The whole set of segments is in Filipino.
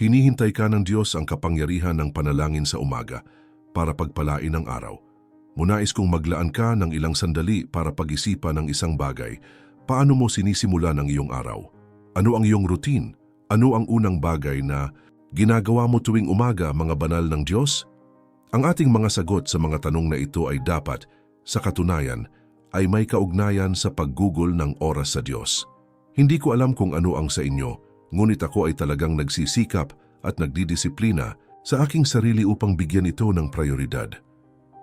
Hinihintay ka ng Diyos ang kapangyarihan ng panalangin sa umaga para pagpalain ang araw. Munais kong maglaan ka ng ilang sandali para pag-isipan ng isang bagay. Paano mo sinisimula ng iyong araw? Ano ang iyong routine? Ano ang unang bagay na ginagawa mo tuwing umaga mga banal ng Diyos? Ang ating mga sagot sa mga tanong na ito ay dapat, sa katunayan, ay may kaugnayan sa paggugol ng oras sa Diyos. Hindi ko alam kung ano ang sa inyo, ngunit ako ay talagang nagsisikap at nagdidisiplina sa aking sarili upang bigyan ito ng prioridad.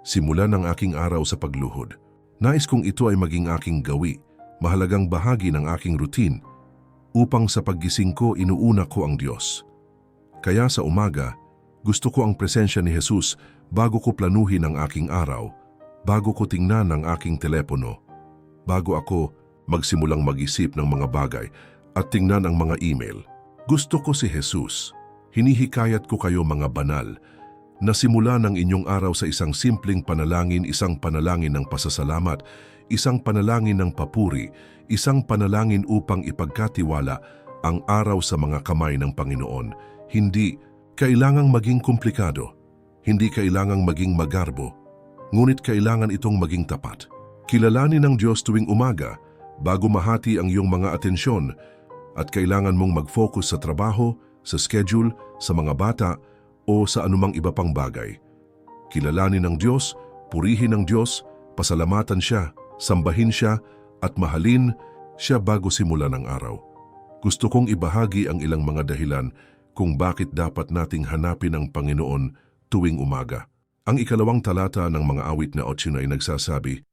Simulan ang aking araw sa pagluhod. Nais kong ito ay maging aking gawi, mahalagang bahagi ng aking routine, upang sa paggising ko inuuna ko ang Diyos. Kaya sa umaga, gusto ko ang presensya ni Jesus bago ko planuhin ang aking araw, bago ko tingnan ang aking telepono, bago ako magsimulang mag-isip ng mga bagay at tingnan ang mga email. Gusto ko si Jesus. Hinihikayat ko kayo mga banal na simula ng inyong araw sa isang simpleng panalangin, isang panalangin ng pasasalamat, isang panalangin ng papuri, isang panalangin upang ipagkatiwala ang araw sa mga kamay ng Panginoon. Hindi kailangang maging komplikado, hindi kailangang maging magarbo, ngunit kailangan itong maging tapat. Kilalanin ng Diyos tuwing umaga bago mahati ang iyong mga atensyon at kailangan mong mag-focus sa trabaho, sa schedule, sa mga bata, o sa anumang iba pang bagay. Kilalanin ng Diyos, purihin ng Diyos, pasalamatan siya, sambahin siya, at mahalin siya bago simulan ang araw. Gusto kong ibahagi ang ilang mga dahilan kung bakit dapat nating hanapin ang Panginoon tuwing umaga. Ang ikalawang talata ng mga awit na otsin ay nagsasabi,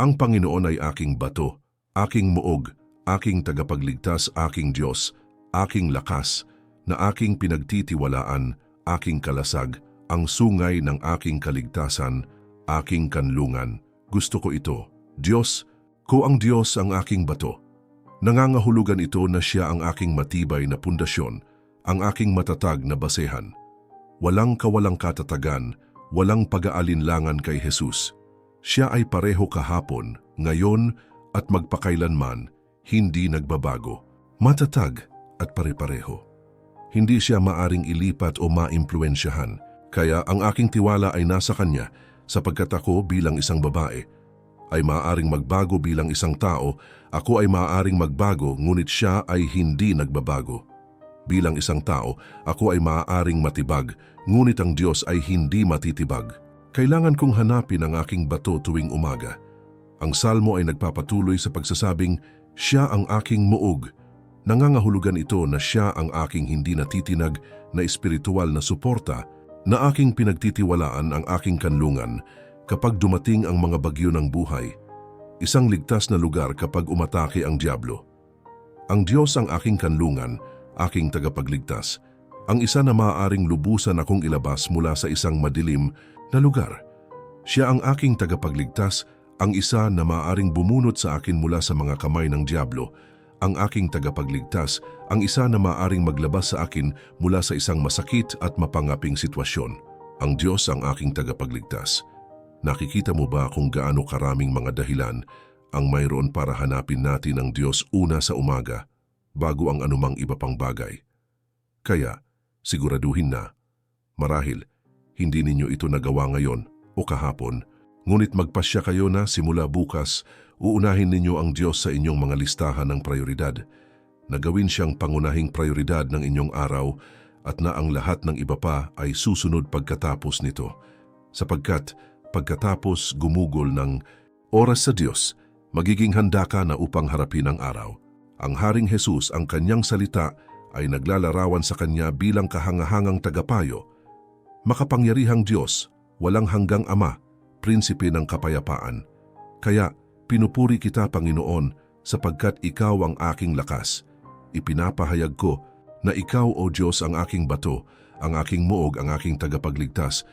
Ang Panginoon ay aking bato, aking muog, aking tagapagligtas, aking Diyos, aking lakas, na aking pinagtitiwalaan, aking kalasag, ang sungay ng aking kaligtasan, aking kanlungan. Gusto ko ito. Diyos, ko ang Diyos ang aking bato. Nangangahulugan ito na siya ang aking matibay na pundasyon, ang aking matatag na basehan. Walang kawalang katatagan, walang pag-aalinlangan kay Jesus. Siya ay pareho kahapon, ngayon at magpakailanman, hindi nagbabago. Matatag at pare-pareho. Hindi siya maaring ilipat o maimpluensyahan, kaya ang aking tiwala ay nasa kanya sapagkat ako bilang isang babae ay maaaring magbago bilang isang tao, ako ay maaaring magbago ngunit siya ay hindi nagbabago. Bilang isang tao, ako ay maaaring matibag, ngunit ang Diyos ay hindi matitibag. Kailangan kong hanapin ang aking bato tuwing umaga. Ang salmo ay nagpapatuloy sa pagsasabing, Siya ang aking muog. Nangangahulugan ito na siya ang aking hindi natitinag na espiritual na suporta na aking pinagtitiwalaan ang aking kanlungan kapag dumating ang mga bagyo ng buhay. Isang ligtas na lugar kapag umatake ang Diablo. Ang Diyos ang aking kanlungan, aking tagapagligtas, ang isa na maaaring lubusan akong ilabas mula sa isang madilim na lugar. Siya ang aking tagapagligtas, ang isa na maaaring bumunot sa akin mula sa mga kamay ng Diablo, ang aking tagapagligtas, ang isa na maaaring maglabas sa akin mula sa isang masakit at mapangaping sitwasyon. Ang Diyos ang aking tagapagligtas. Nakikita mo ba kung gaano karaming mga dahilan ang mayroon para hanapin natin ang Diyos una sa umaga bago ang anumang iba pang bagay? Kaya, siguraduhin na, marahil, hindi ninyo ito nagawa ngayon o kahapon, ngunit magpasya kayo na simula bukas uunahin ninyo ang Diyos sa inyong mga listahan ng prioridad, na gawin siyang pangunahing prioridad ng inyong araw at na ang lahat ng iba pa ay susunod pagkatapos nito. Sapagkat pagkatapos gumugol ng oras sa Diyos, magiging handa ka na upang harapin ang araw. Ang Haring Jesus ang kanyang salita ay naglalarawan sa kanya bilang kahangahangang tagapayo. Makapangyarihang Diyos, walang hanggang Ama, prinsipe ng kapayapaan. Kaya Pinupuri kita, Panginoon, sapagkat Ikaw ang aking lakas. Ipinapahayag ko na Ikaw, O Diyos, ang aking bato, ang aking muog, ang aking tagapagligtas.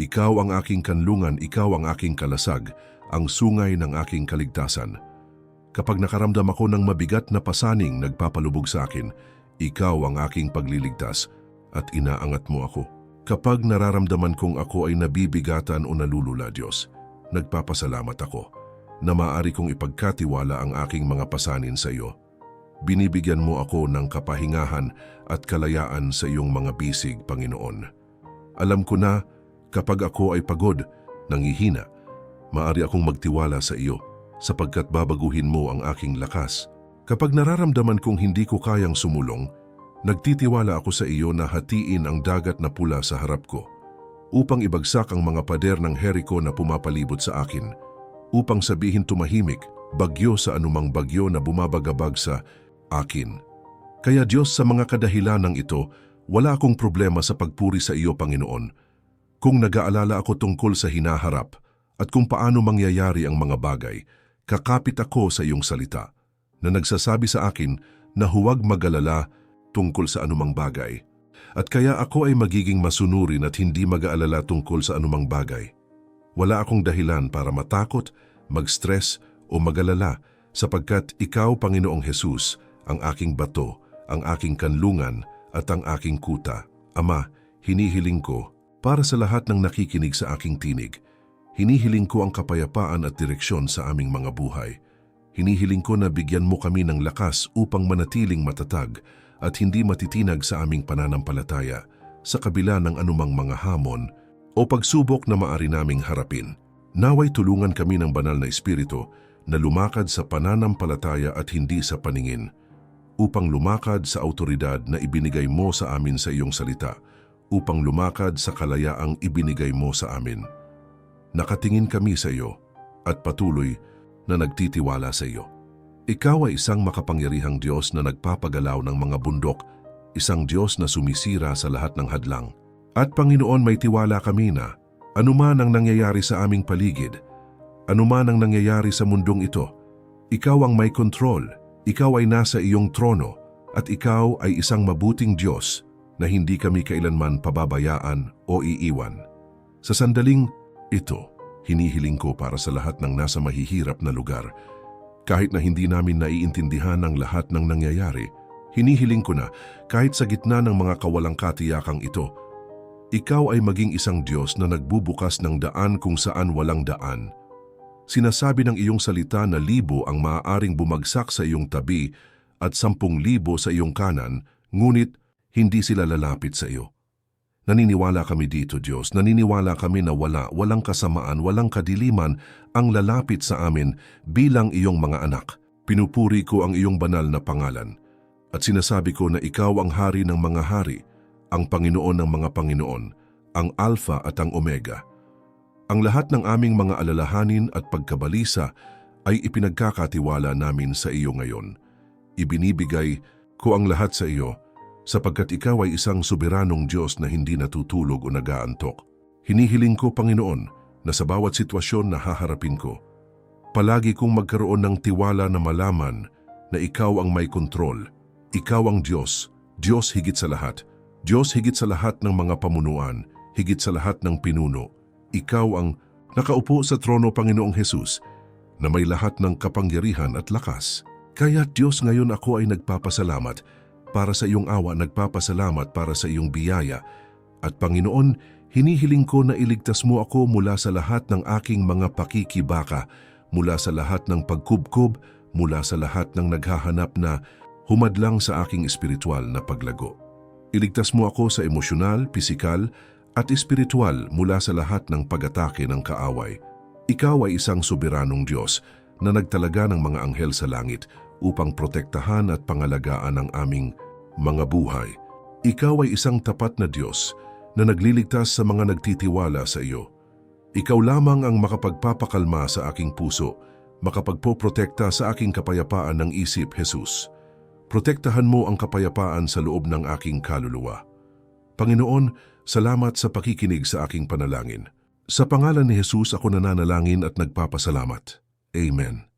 Ikaw ang aking kanlungan, Ikaw ang aking kalasag, ang sungay ng aking kaligtasan. Kapag nakaramdam ako ng mabigat na pasaning nagpapalubog sa akin, Ikaw ang aking pagliligtas at inaangat mo ako. Kapag nararamdaman kong ako ay nabibigatan o nalulula, Diyos, nagpapasalamat ako na maaari kong ipagkatiwala ang aking mga pasanin sa iyo. binibigyan mo ako ng kapahingahan at kalayaan sa iyong mga bisig, Panginoon. Alam ko na kapag ako ay pagod, nangihina, maari akong magtiwala sa iyo sapagkat babaguhin mo ang aking lakas. Kapag nararamdaman kong hindi ko kayang sumulong, nagtitiwala ako sa iyo na hatiin ang dagat na pula sa harap ko upang ibagsak ang mga pader ng Jericho na pumapalibot sa akin, upang sabihin tumahimik, bagyo sa anumang bagyo na bumabagabag sa akin. Kaya Diyos sa mga kadahilanang ito, wala akong problema sa pagpuri sa iyo, Panginoon. Kung nag-aalala ako tungkol sa hinaharap at kung paano mangyayari ang mga bagay, kakapit ako sa iyong salita na nagsasabi sa akin na huwag magalala tungkol sa anumang bagay. At kaya ako ay magiging masunurin at hindi mag-aalala tungkol sa anumang bagay. Wala akong dahilan para matakot, mag-stress o mag-alala sapagkat ikaw, Panginoong Hesus, ang aking bato, ang aking kanlungan at ang aking kuta. Ama, hinihiling ko para sa lahat ng nakikinig sa aking tinig. Hinihiling ko ang kapayapaan at direksyon sa aming mga buhay. Hinihiling ko na bigyan mo kami ng lakas upang manatiling matatag at hindi matitinag sa aming pananampalataya sa kabila ng anumang mga hamon o pagsubok na maari naming harapin. Naway tulungan kami ng banal na espiritu na lumakad sa pananampalataya at hindi sa paningin upang lumakad sa autoridad na ibinigay mo sa amin sa iyong salita, upang lumakad sa kalayaang ibinigay mo sa amin. Nakatingin kami sa iyo at patuloy na nagtitiwala sa iyo. Ikaw ay isang makapangyarihang Diyos na nagpapagalaw ng mga bundok, isang Diyos na sumisira sa lahat ng hadlang. At Panginoon may tiwala kami na anuman ang nangyayari sa aming paligid, anuman ang nangyayari sa mundong ito, ikaw ang may kontrol, ikaw ay nasa iyong trono, at ikaw ay isang mabuting Diyos na hindi kami kailanman pababayaan o iiwan. Sa sandaling ito, hinihiling ko para sa lahat ng nasa mahihirap na lugar kahit na hindi namin naiintindihan ang lahat ng nangyayari, hinihiling ko na kahit sa gitna ng mga kawalang katiyakang ito, ikaw ay maging isang Diyos na nagbubukas ng daan kung saan walang daan. Sinasabi ng iyong salita na libo ang maaaring bumagsak sa iyong tabi at sampung libo sa iyong kanan, ngunit hindi sila lalapit sa iyo. Naniniwala kami dito, Diyos. Naniniwala kami na wala, walang kasamaan, walang kadiliman ang lalapit sa amin bilang iyong mga anak. Pinupuri ko ang iyong banal na pangalan. At sinasabi ko na ikaw ang hari ng mga hari, ang Panginoon ng mga Panginoon, ang Alpha at ang Omega. Ang lahat ng aming mga alalahanin at pagkabalisa ay ipinagkakatiwala namin sa iyo ngayon. Ibinibigay ko ang lahat sa iyo sapagkat ikaw ay isang soberanong Diyos na hindi natutulog o nagaantok. Hinihiling ko, Panginoon, na sa bawat sitwasyon na haharapin ko, palagi kong magkaroon ng tiwala na malaman na ikaw ang may kontrol. Ikaw ang Diyos, Diyos higit sa lahat. Diyos higit sa lahat ng mga pamunuan, higit sa lahat ng pinuno. Ikaw ang nakaupo sa trono, Panginoong Hesus, na may lahat ng kapangyarihan at lakas. Kaya Diyos ngayon ako ay nagpapasalamat para sa iyong awa, nagpapasalamat para sa iyong biyaya. At Panginoon, hinihiling ko na iligtas mo ako mula sa lahat ng aking mga pakikibaka, mula sa lahat ng pagkubkob, mula sa lahat ng naghahanap na humadlang sa aking espiritual na paglago. Iligtas mo ako sa emosyonal, pisikal, at espiritual mula sa lahat ng pag-atake ng kaaway. Ikaw ay isang soberanong Diyos na nagtalaga ng mga anghel sa langit upang protektahan at pangalagaan ang aming mga buhay. Ikaw ay isang tapat na Diyos na nagliligtas sa mga nagtitiwala sa iyo. Ikaw lamang ang makapagpapakalma sa aking puso, makapagpoprotekta sa aking kapayapaan ng isip, Jesus. Protektahan mo ang kapayapaan sa loob ng aking kaluluwa. Panginoon, salamat sa pakikinig sa aking panalangin. Sa pangalan ni Jesus ako nananalangin at nagpapasalamat. Amen.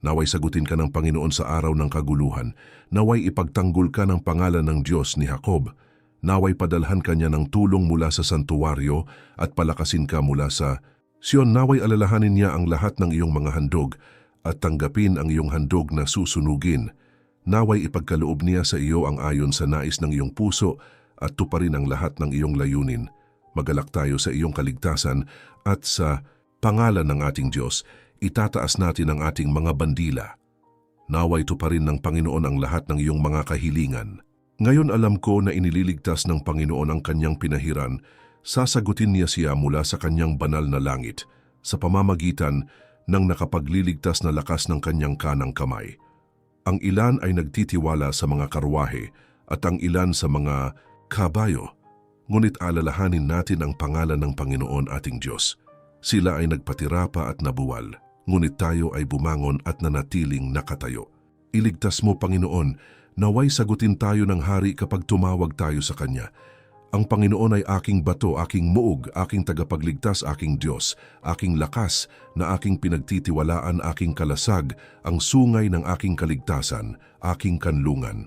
Naway sagutin ka ng Panginoon sa araw ng kaguluhan. Naway ipagtanggol ka ng pangalan ng Diyos ni Jacob. Naway padalhan ka niya ng tulong mula sa santuwaryo at palakasin ka mula sa Siyon naway alalahanin niya ang lahat ng iyong mga handog at tanggapin ang iyong handog na susunugin. Naway ipagkaloob niya sa iyo ang ayon sa nais ng iyong puso at tuparin ang lahat ng iyong layunin. Magalak tayo sa iyong kaligtasan at sa pangalan ng ating Diyos, itataas natin ang ating mga bandila. Naway tuparin ng Panginoon ang lahat ng iyong mga kahilingan. Ngayon alam ko na inililigtas ng Panginoon ang kanyang pinahiran, sasagutin niya siya mula sa kanyang banal na langit sa pamamagitan ng nakapagliligtas na lakas ng kanyang kanang kamay. Ang ilan ay nagtitiwala sa mga karwahe at ang ilan sa mga kabayo. Ngunit alalahanin natin ang pangalan ng Panginoon ating Diyos. Sila ay nagpatira pa at nabuwal, ngunit tayo ay bumangon at nanatiling nakatayo. Iligtas mo, Panginoon, naway sagutin tayo ng hari kapag tumawag tayo sa Kanya. Ang Panginoon ay aking bato, aking muog, aking tagapagligtas, aking Diyos, aking lakas, na aking pinagtitiwalaan, aking kalasag, ang sungay ng aking kaligtasan, aking kanlungan.